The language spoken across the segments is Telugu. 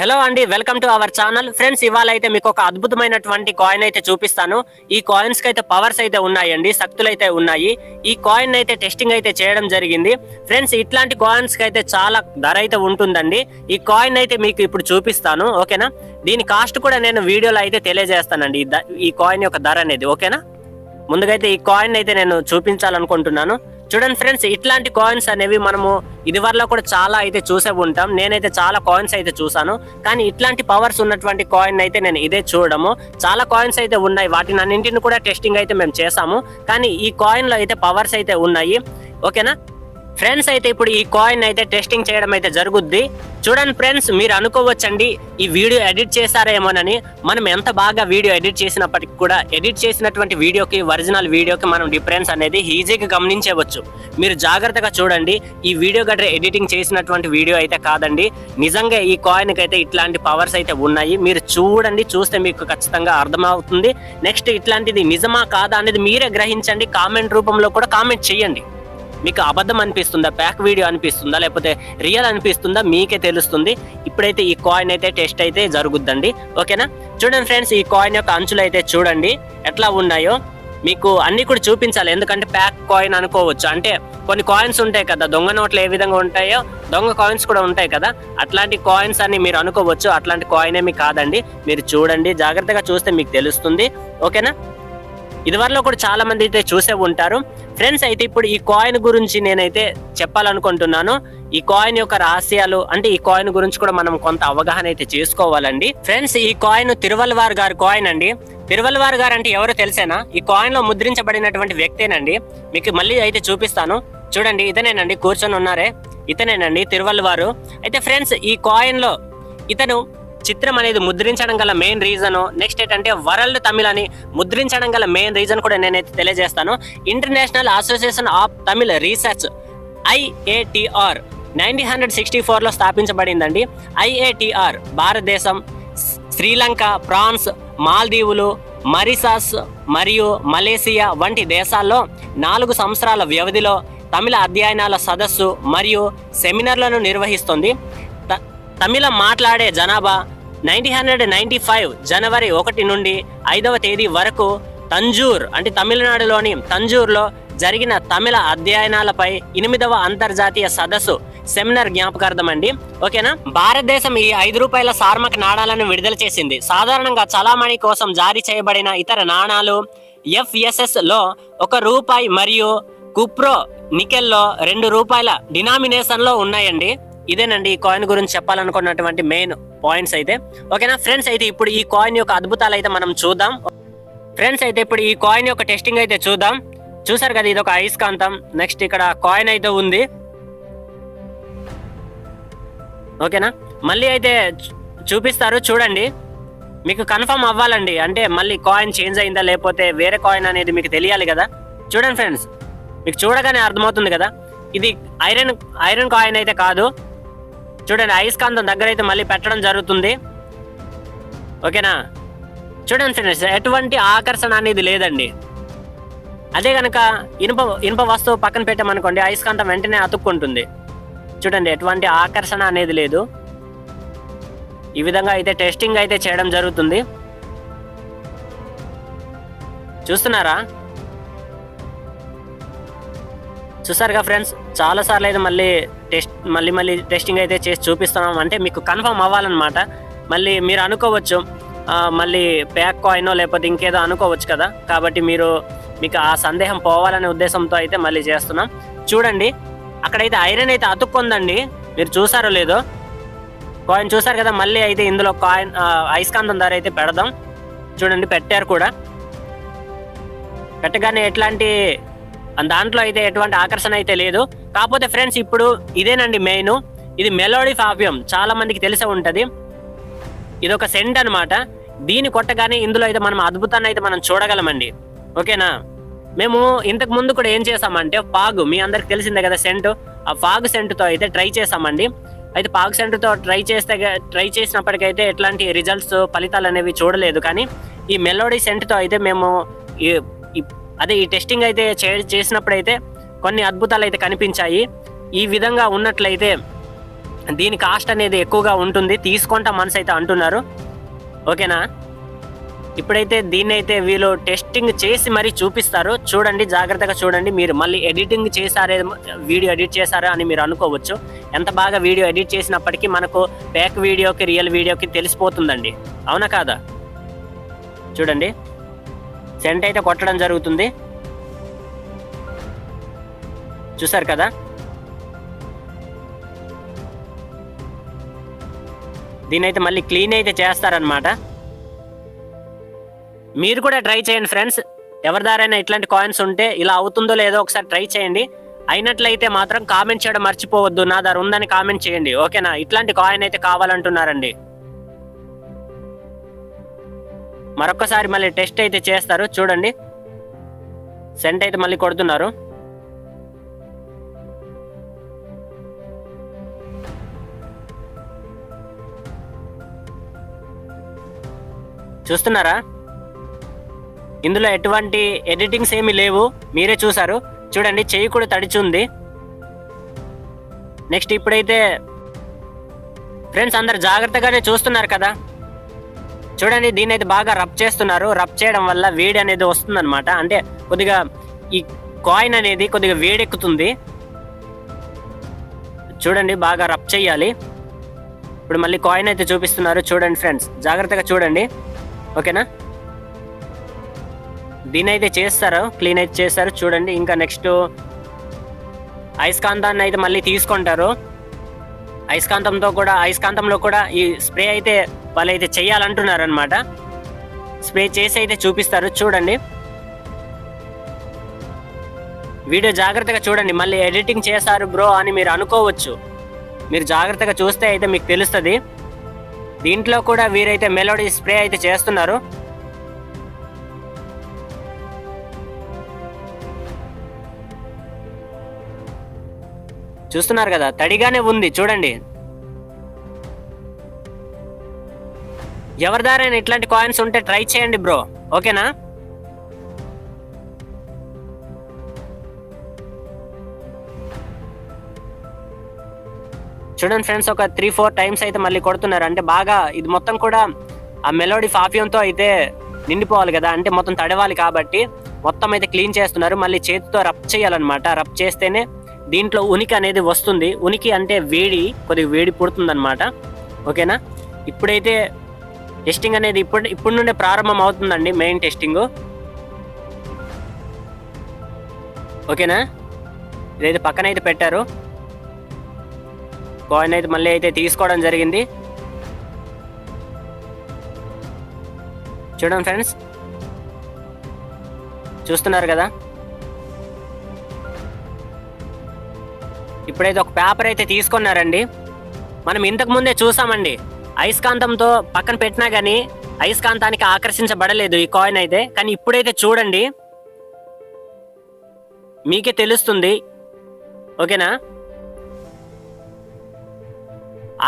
హలో అండి welcome to our channel friends ఇవాళ అయితే మీకు ఒక అద్భుతమైనటువంటి కాయిన్ అయితే చూపిస్తాను. ఈ కాయిన్స్కి అయితే పవర్స్ అయితే ఉన్నాయండి శక్తులు అయితే ఉన్నాయి. ఈ కాయిన్ అయితే టెస్టింగ్ అయితే చేయడం జరిగింది. ఫ్రెండ్స్ ఇట్లాంటి కాయిన్స్కి అయితే చాలా ధర అయితే ఉంటుందండి. ఈ కాయిన్ అయితే మీకు ఇప్పుడు చూపిస్తాను ఓకేనా? దీని కాస్ట్ కూడా నేను వీడియోలో అయితే తెలియజేస్తానండి ఈ ఈ కాయిన్ యొక్క ధర అనేది ఓకేనా? ముందుగా అయితే ఈ కాయిన్ అయితే నేను చూపించాలనుకుంటున్నాను. చూడండి ఫ్రెండ్స్ ఇట్లాంటి కాయిన్స్ అనేవి మనము ఇదివరలో కూడా చాలా అయితే చూసే ఉంటాం. నేనైతే చాలా కాయిన్స్ అయితే చూసాను. కానీ ఇట్లాంటి పవర్స్ ఉన్నటువంటి కాయిన్ అయితే నేను ఇదే చూడము చాలా కాయిన్స్ అయితే ఉన్నాయి. వాటిని అన్నింటిని కూడా టెస్టింగ్ అయితే మేము చేసాము. కానీ ఈ కాయిన్లో అయితే పవర్స్ అయితే ఉన్నాయి. ఓకేనా ఫ్రెండ్స్ అయితే ఇప్పుడు ఈ కాయిన్ అయితే టెస్టింగ్ చేయడం అయితే జరుగుద్ది. చూడండి ఫ్రెండ్స్ మీరు అనుకోవచ్చండి ఈ వీడియో ఎడిట్ చేశారేమోనని. మనం ఎంత బాగా వీడియో ఎడిట్ చేసినప్పటికీ కూడా ఎడిట్ చేసినటువంటి వీడియోకి ఒరిజినల్ వీడియోకి మనం డిఫరెన్స్ అనేది ఈజీగా గమనించవచ్చు. మీరు జాగ్రత్తగా చూడండి ఈ వీడియో గట్రా ఎడిటింగ్ చేసినటువంటి వీడియో అయితే కాదండి. నిజంగా ఈ కాయిన్కి అయితే ఇట్లాంటి పవర్స్ అయితే ఉన్నాయి. మీరు చూడండి చూస్తే మీకు ఖచ్చితంగా అర్థమవుతుంది. నెక్స్ట్ ఇట్లాంటిది నిజమా కాదా అనేది మీరే గ్రహించండి. కామెంట్ రూపంలో కూడా కామెంట్ చేయండి. మీకు అబద్ధం అనిపిస్తుందా? ప్యాక్ వీడియో అనిపిస్తుందా? లేకపోతే రియల్ అనిపిస్తుందా? మీకే తెలుస్తుంది. ఇప్పుడైతే ఈ కాయిన్ అయితే టెస్ట్ అయితే జరుగుద్దండి. ఓకేనా? చూడండి ఫ్రెండ్స్ ఈ కాయిన్ యొక్క అంచులు అయితే చూడండి. ఎట్లా ఉన్నాయో మీకు అన్ని కూడా చూపించాలి. ఎందుకంటే ప్యాక్ కాయిన్ అనుకోవచ్చు. అంటే కొన్ని కాయిన్స్ ఉంటాయి కదా దొంగ నోట్లు ఏ విధంగా ఉంటాయో దొంగ కాయిన్స్ కూడా ఉంటాయి కదా. అట్లాంటి కాయిన్స్ అని మీరు అనుకోవచ్చు. అట్లాంటి కాయిన్ ఏమి కాదండి. మీరు చూడండి. జాగ్రత్తగా చూస్తే మీకు తెలుస్తుంది. ఓకేనా? ఇదివరలో కూడా చాలా మంది అయితే చూసే ఉంటారు. ఫ్రెండ్స్ అయితే ఇప్పుడు ఈ కాయిన్ గురించి నేనైతే చెప్పాలనుకుంటున్నాను. ఈ కాయిన్ యొక్క రహస్యాలు అంటే ఈ కాయిన్ గురించి కూడా మనం కొంత అవగాహన అయితే చేసుకోవాలండి. ఫ్రెండ్స్ ఈ కాయిన్ తిరువల్వార్ గారి కాయిన్ అండి. తిరువల్వార్ గారు అంటే ఎవరో తెలిసేనా? ఈ కాయిన్లో ముద్రించబడినటువంటి వ్యక్తేనండి. మీకు మళ్ళీ అయితే చూపిస్తాను. చూడండి ఇతనేనండి కూర్చొని ఉన్నారే. ఇతనేనండి తిరువల్వారు. అయితే ఫ్రెండ్స్ ఈ కాయిన్లో ఇతను చిత్రం అనేది ముద్రించడం గల మెయిన్ రీజన్ నెక్స్ట్ ఏంటంటే వరల్డ్ తమిళ్ అని ముద్రించడం గల మెయిన్ రీజన్ కూడా నేనైతే తెలియజేస్తాను. International association of Tamil research IATR nineteen hundred sixty ఫోర్లో స్థాపించబడిందండి. ఐఏటిఆర్ భారతదేశం శ్రీలంక ఫ్రాన్స్ మాల్దీవులు మరిసాస్ మరియు మలేసియా వంటి దేశాల్లో నాలుగు సంవత్సరాల వ్యవధిలో తమిళ అధ్యయనాల సదస్సు మరియు సెమినార్లను నిర్వహిస్తుంది. త- తమిళం మాట్లాడే జనాభా నైన్టీన్ హండ్రెడ్ నైన్టీ ఫైవ్ జనవరి ఒకటి నుండి ఐదవ తేదీ వరకు తంజూర్ అంటే తమిళనాడులోని తంజూర్లో జరిగిన తమిళ అధ్యయనాలపై ఎనిమిదవ అంతర్జాతీయ సదస్సు సెమినార్ జ్ఞాపకార్థం అండి ఓకేనా? భారతదేశం ఈ ఐదు రూపాయల సార్మక నాణాలను విడుదల చేసింది. సాధారణంగా చలామణి కోసం జారీ చేయబడిన ఇతర నాణాలు ఎఫ్ఎస్ఎస్లో ఒక రూపాయి మరియు కుప్రో నికెల్లో రెండు రూపాయల డినామినేషన్లో ఉన్నాయండి. ఇదేనండి ఈ కాయిన్ గురించి చెప్పాలనుకున్నటువంటి మెయిన్ పాయింట్స్ అయితే. ఓకేనా ఫ్రెండ్స్ అయితే ఇప్పుడు ఈ కాయిన్ యొక్క అద్భుతాలు అయితే మనం చూద్దాం. ఫ్రెండ్స్ అయితే ఇప్పుడు ఈ కాయిన్ యొక్క టెస్టింగ్ అయితే చూద్దాం. చూసారు కదా ఇది ఒక అయస్కాంతం. నెక్స్ట్ ఇక్కడ కాయిన్ అయితే ఉంది. ఓకేనా మళ్ళీ అయితే చూపిస్తారు చూడండి. మీకు కన్ఫర్మ్ అవ్వాలండి. అంటే మళ్ళీ కాయిన్ చేంజ్ అయిందా లేకపోతే వేరే కాయిన్ అనేది మీకు తెలియాలి కదా. చూడండి ఫ్రెండ్స్ మీకు చూడగానే అర్థమవుతుంది కదా. ఇది ఐరన్ ఐరన్ కాయిన్ అయితే కాదు. చూడండి అయస్కాంతం దగ్గర అయితే మళ్ళీ పెట్టడం జరుగుతుంది. ఓకేనా? చూడండి ఫ్రెండ్స్ ఎటువంటి ఆకర్షణ అనేది లేదండి. అదే కనుక ఇనుప ఇనుప వస్తువు పక్కన పెట్టామనుకోండి అయస్కాంతం వెంటనే అతుక్కుంటుంది. చూడండి ఎటువంటి ఆకర్షణ అనేది లేదు. ఈ విధంగా అయితే టెస్టింగ్ అయితే చేయడం జరుగుతుంది. చూస్తున్నారా? చూసారుగా ఫ్రెండ్స్? చాలా సార్లు అయితే మళ్ళీ టెస్ట్ మళ్ళీ మళ్ళీ టెస్టింగ్ అయితే చేసి చూపిస్తున్నాం. అంటే మీకు కన్ఫర్మ్ అవ్వాలన్నమాట. మళ్ళీ మీరు అనుకోవచ్చు మళ్ళీ ప్యాక్ కాయినో లేకపోతే ఇంకేదో అనుకోవచ్చు కదా. కాబట్టి మీరు మీకు ఆ సందేహం పోవాలనే ఉద్దేశంతో అయితే మళ్ళీ చేస్తున్నాం. చూడండి అక్కడైతే ఐరన్ అయితే అతుక్కుందండి. మీరు చూసారో లేదో? కాయిన్ చూసారు కదా మళ్ళీ అయితే ఇందులో కాయిన్ ఐస్కాంతం అయస్కాంతం ధర అయితే పెడదాం. చూడండి పెట్టారు కూడా. పెట్టగానే ఎట్లాంటి దాంట్లో అయితే ఎటువంటి ఆకర్షణ అయితే లేదు. కాకపోతే ఫ్రెండ్స్ ఇప్పుడు ఇదేనండి మెయిన్ ఇది మెలోడీ ఫాఫియం చాలా మందికి తెలిసే ఉంటది. ఇది ఒక సెంట్ అన్నమాట. దీన్ని కొట్టగానే ఇందులో అయితే మనం అద్భుతాన్ని అయితే మనం చూడగలమండి. ఓకేనా? మేము ఇంతకు ముందు కూడా ఏం చేసామంటే ఫాగ్ మీ అందరికి తెలిసిందే కదా సెంట్ ఆ ఫాగ్ సెంట్తో అయితే ట్రై చేసామండి అయితే పాగ్ సెంటర్తో ట్రై చేస్తే ట్రై చేసినప్పటికైతే ఎట్లాంటి రిజల్ట్స్ ఫలితాలు అనేవి చూడలేదు. కానీ ఈ మెలోడీ సెంట్తో అయితే మేము ఈ- అదే ఈ టెస్టింగ్ అయితే చే- చేసినప్పుడైతే కొన్ని అద్భుతాలు అయితే కనిపించాయి. ఈ విధంగా ఉన్నట్లయితే దీని కాస్ట్ అనేది ఎక్కువగా ఉంటుంది. తీసుకుంటా మనసు అయితే అంటున్నారు. ఓకేనా? ఇప్పుడైతే దీన్ని అయితే వీళ్ళు టెస్టింగ్ చేసి మరీ చూపిస్తారు. చూడండి జాగ్రత్తగా చూడండి. మీరు మళ్ళీ ఎడిటింగ్ చేశారే వీడియో ఎడిట్ చేశారా అని మీరు అనుకోవచ్చు. ఎంత బాగా వీడియో ఎడిట్ చేసినప్పటికీ మనకు బ్యాక్ వీడియోకి రియల్ వీడియోకి తెలిసిపోతుందండి. అవునా కాదా? చూడండి. సెంట్ అయితే కొట్టడం జరుగుతుంది. చూసారు కదా? దీని అయితే మళ్ళీ క్లీన్ అయితే చేస్తారనమాట మీరు కూడా ట్రై చేయండి ఫ్రెండ్స్. ఎవరి దారైనా ఇట్లాంటి కాయిన్స్ ఉంటే ఇలా అవుతుందో లేదో ఒకసారి ట్రై చేయండి. అయినట్లయితే మాత్రం కామెంట్ చేయడం మర్చిపోవద్దు. నా దగ్గర ఉందని కామెంట్ చేయండి. ఓకేనా? ఇట్లాంటి కాయిన్ అయితే కావాలంటున్నారండి. మరొకసారి మళ్ళీ టెస్ట్ అయితే చేస్తారు. చూడండి. సెంట్ అయితే మళ్ళీ కొడుతున్నారు. చూస్తున్నారా? ఇందులో ఎటువంటి ఎడిటింగ్స్ ఏమీ లేవు. మీరే చూసారు చూడండి చెయ్యి కూడా తడిచుంది నెక్స్ట్ ఇప్పుడైతే ఫ్రెండ్స్ అందరు జాగ్రత్తగానే చూస్తున్నారు కదా. చూడండి దీని అయితే బాగా రబ్ చేస్తున్నారు. రబ్ చేయడం వల్ల వేడి అనేది వస్తుందన్నమాట. అంటే కొద్దిగా ఈ కాయిన్ అనేది కొద్దిగా వేడెక్కుతుంది. చూడండి బాగా రబ్ చేయాలి. ఇప్పుడు మళ్ళీ కాయిన్ అయితే చూపిస్తున్నారు. చూడండి ఫ్రెండ్స్ జాగ్రత్తగా చూడండి. ఓకేనా? దీని అయితే చేస్తారు క్లీన్ అయితే చేస్తారు. చూడండి ఇంకా నెక్స్ట్ అయస్కాంతాన్ని అయితే మళ్ళీ తీసుకుంటారు. అయస్కాంతంతో కూడా అయస్కాంతంలో కూడా ఈ స్ప్రే అయితే వాళ్ళు అయితే చేయాలంటున్నారు స్ప్రే చేసి అయితే చూపిస్తారు చూడండి. వీడియో జాగ్రత్తగా చూడండి మళ్ళీ ఎడిటింగ్ చేశారు బ్రో అని మీరు అనుకోవచ్చు. మీరు జాగ్రత్తగా చూస్తే అయితే మీకు తెలుస్తుంది. దీంట్లో కూడా వీరైతే మెలోడీ స్ప్రే అయితే చేస్తున్నారు. చూస్తున్నారు కదా తడిగానే ఉంది చూడండి. ఎవరి దారైనా ఇట్లాంటి కాయిన్స్ ఉంటే ట్రై చేయండి బ్రో ఓకేనా? చూడండి ఫ్రెండ్స్ ఒక త్రీ ఫోర్ టైమ్స్ అయితే మళ్ళీ కొడుతున్నారు. అంటే బాగా ఇది మొత్తం కూడా ఆ మెలోడీ ఫాఫియంతో అయితే నిండిపోవాలి కదా. అంటే మొత్తం తడవాలి కాబట్టి మొత్తం అయితే క్లీన్ చేస్తున్నారు. మళ్ళీ చేతితో రబ్ చేయాలన్నమాట. రబ్ చేస్తేనే దీంట్లో ఉనికి అనేది వస్తుంది. ఉనికి అంటే వేడి కొద్దిగా వేడి పుడుతుంది ఓకేనా? ఇప్పుడైతే టెస్టింగ్ అనేది ఇప్పుడు ఇప్పుడు నుండే ప్రారంభం అవుతుందండి మెయిన్ టెస్టింగ్ ఓకేనా ఇదైతే పక్కన అయితే పెట్టారు. కాయిన్ అయితే మళ్ళీ అయితే తీసుకోవడం జరిగింది. చూడండి ఫ్రెండ్స్ చూస్తున్నారు కదా? ఇప్పుడైతే ఒక పేపర్ అయితే తీసుకున్నారండి. మనం ఇంతకు ముందే చూసామండి. అయస్కాంతంతో పక్కన పెట్టినా కానీ అయస్కాంతానికి ఆకర్షించబడలేదు ఈ కాయిన్ అయితే. కానీ ఇప్పుడైతే చూడండి. మీకే తెలుస్తుంది. ఓకేనా?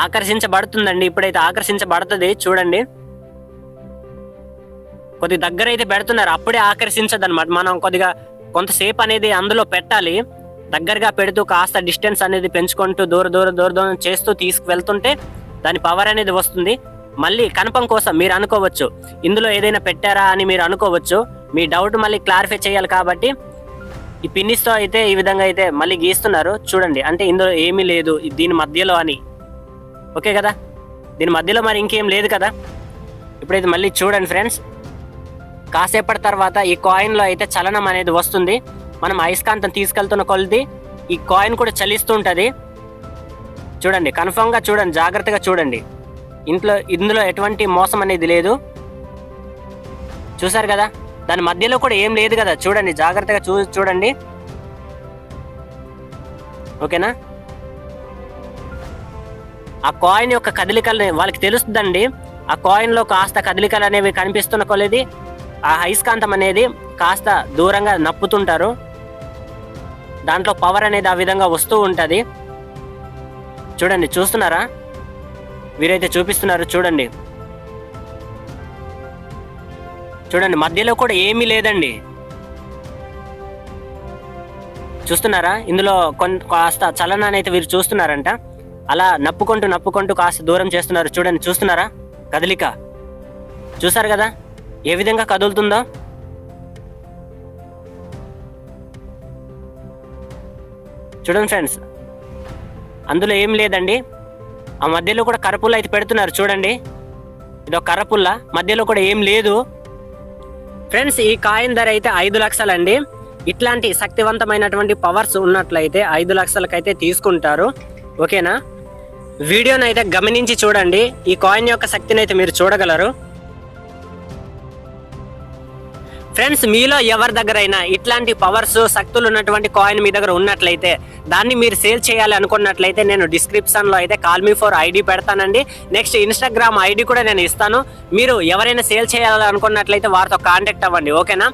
ఆకర్షించబడుతుందండి. ఇప్పుడైతే ఆకర్షించబడుతుంది. చూడండి. కొద్దిగా దగ్గర అయితే పెడుతున్నారు. అప్పుడే ఆకర్షించదు అనమాట మనం కొద్దిగా కొంతసేపు అనేది అందులో పెట్టాలి. దగ్గరగా పెడుతూ కాస్త డిస్టెన్స్ అనేది పెంచుకుంటూ దూర దూర దూర దూరం చేస్తూ తీసుకువెళ్తుంటే దాని పవర్ అనేది వస్తుంది. మళ్ళీ కనపం కోసం మీరు అనుకోవచ్చు ఇందులో ఏదైనా పెట్టారా అని మీరు అనుకోవచ్చు మీ డౌట్ మళ్ళీ క్లారిఫై చేయాలి కాబట్టి ఈ పిన్నిస్తో అయితే ఈ విధంగా అయితే మళ్ళీ గీస్తున్నారు. చూడండి అంటే ఇందులో ఏమీ లేదు దీని మధ్యలో అని. ఓకే కదా? దీని మధ్యలో మరి ఇంకేం లేదు కదా? ఇప్పుడైతే మళ్ళీ చూడండి ఫ్రెండ్స్ కాసేపటి తర్వాత ఈ కాయిన్లో అయితే చలనం అనేది వస్తుంది. మనం అయస్కాంతం తీసుకెళ్తున్న కొలది ఈ కాయిన్ కూడా చలిస్తూ ఉంటుంది చూడండి కన్ఫామ్గా చూడండి జాగ్రత్తగా చూడండి. ఇంట్లో ఇందులో ఎటువంటి మోసం అనేది లేదు. చూసారు కదా? దాని మధ్యలో కూడా ఏం లేదు కదా? చూడండి జాగ్రత్తగా చూ చూడండి. ఓకేనా? ఆ కాయిన్ యొక్క కదలికలు వాళ్ళకి తెలుస్తుందండి. ఆ కాయిన్లో కాస్త కదలికలు అనేవి కనిపిస్తున్న కొలది ఆ అయస్కాంతం అనేది కాస్త దూరంగా నప్పుతుంటారు. దాంట్లో పవర్ అనేది ఆ విధంగా వస్తూ ఉంటుంది. చూడండి చూస్తున్నారా? వీరైతే చూపిస్తున్నారు చూడండి. చూడండి మధ్యలో కూడా ఏమీ లేదండి. చూస్తున్నారా? ఇందులో కొంత కాస్త చలనాన్ని అయితే వీరు చూస్తున్నారంట. అలా నప్పుకుంటూ నప్పుకుంటూ కాస్త దూరం చేస్తున్నారు. చూడండి చూస్తున్నారా? కదలిక. చూసారు కదా? ఏ విధంగా కదులుతుందో? చూడండి ఫ్రెండ్స్. అందులో ఏం లేదండి. ఆ మధ్యలో కూడా కర్రపుల్ల అయితే పెడుతున్నారు చూడండి. ఇదొక కర్రపుల్ల మధ్యలో కూడా ఏం లేదు. ఫ్రెండ్స్ ఈ కాయిన్ ధర అయితే ఐదు లక్షలండి. ఇట్లాంటి శక్తివంతమైనటువంటి పవర్స్ ఉన్నట్లయితే ఐదు లక్షలకైతే తీసుకుంటారు. ఓకేనా? వీడియోనైతే అయితే గమనించి చూడండి. ఈ కాయిన్ యొక్క శక్తిని అయితే మీరు చూడగలరు. ఫ్రెండ్స్ మీలో ఎవరి దగ్గరైనా ఇట్లాంటి పవర్స్ శక్తులు ఉన్నటువంటి కాయిన్ మీ దగ్గర ఉన్నట్లయితే దాన్ని మీరు సేల్ చేయాలి అనుకున్నట్లయితే నేను డిస్క్రిప్షన్లో అయితే కాల్మీ ఫోర్ ఐడి పెడతానండి. నెక్స్ట్ ఇన్స్టాగ్రామ్ ఐడి కూడా నేను ఇస్తాను. మీరు ఎవరైనా సేల్ చేయాలనుకున్నట్లయితే వారితో కాంటాక్ట్ అవ్వండి ఓకేనా?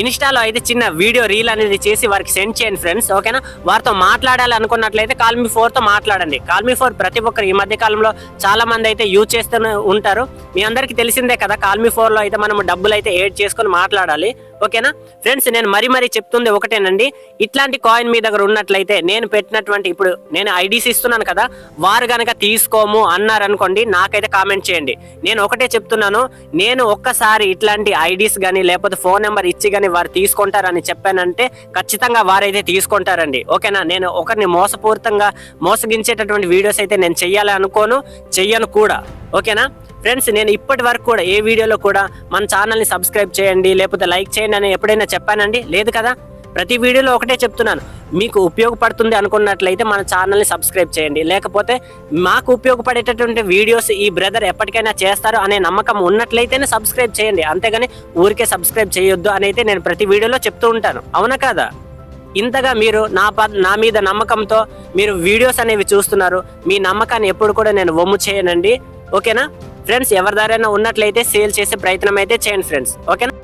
ఇన్స్టాలో అయితే చిన్న వీడియో రీల్ అనేది చేసి వారికి సెండ్ చేయండి ఫ్రెండ్స్ ఓకేనా? వారితో మాట్లాడాలి అనుకున్నట్లయితే కాల్మీ ఫోర్తో మాట్లాడండి. కాల్మీ ఫోర్ ప్రతి ఒక్కరు ఈ మధ్య కాలంలో చాలా మంది అయితే యూజ్ చేస్తూనే ఉంటారు. మీ అందరికీ తెలిసిందే కదా కాల్మీ ఫోర్లో అయితే మనం డబ్బులు అయితే ఏడ్ చేసుకొని మాట్లాడాలి. ఓకేనా? ఫ్రెండ్స్ నేను మరీ మరీ చెప్తుంది ఒకటేనండి. ఇట్లాంటి కాయిన్ మీ దగ్గర ఉన్నట్లయితే నేను పెట్టినటువంటి ఇప్పుడు నేను ఐడీస్ ఇస్తున్నాను కదా వారు కనుక తీసుకోము అన్నారు అనుకోండి నాకైతే కామెంట్ చేయండి. నేను ఒకటే చెప్తున్నాను నేను ఒక్కసారి ఇట్లాంటి ఐడీస్ కానీ లేకపోతే ఫోన్ నెంబర్ ఇచ్చి కానీ వారు తీసుకుంటారని చెప్పానంటే ఖచ్చితంగా వారైతే తీసుకుంటారండి. ఓకేనా? నేను ఒకరిని మోసపూరితంగా మోసగించేటటువంటి వీడియోస్ అయితే నేను చెయ్యాలి అనుకోను చెయ్యను కూడా. ఓకేనా? ఫ్రెండ్స్ నేను ఇప్పటి వరకు కూడా ఏ వీడియోలో కూడా మన ఛానల్ని సబ్స్క్రైబ్ చేయండి లేకపోతే లైక్ చేయండి అని ఎప్పుడైనా చెప్పానండి? లేదు కదా? ప్రతి వీడియోలో ఒకటే చెప్తున్నాను. మీకు ఉపయోగపడుతుంది అనుకున్నట్లయితే మన ఛానల్ని సబ్స్క్రైబ్ చేయండి. లేకపోతే మాకు ఉపయోగపడేటటువంటి వీడియోస్ ఈ బ్రదర్ ఎప్పటికైనా చేస్తారు అనే నమ్మకం ఉన్నట్లయితేనే సబ్స్క్రైబ్ చేయండి. అంతేగాని ఊరికే సబ్స్క్రైబ్ చేయొద్దు అని అయితే నేను ప్రతి వీడియోలో చెప్తూ ఉంటాను. అవునా కదా? ఇంతగా మీరు నా ప నా మీద నమ్మకంతో మీరు వీడియోస్ అనేవి చూస్తున్నారు. మీ నమ్మకాన్ని ఎప్పుడు కూడా నేను వమ్ము చేయనండి. ఓకేనా? ఫ్రెండ్స్ ఎవరి దారైనా ఉన్నట్లయితే సేల్ చేసే ప్రయత్నం అయితే చేయండి ఫ్రెండ్స్. ఓకేనా?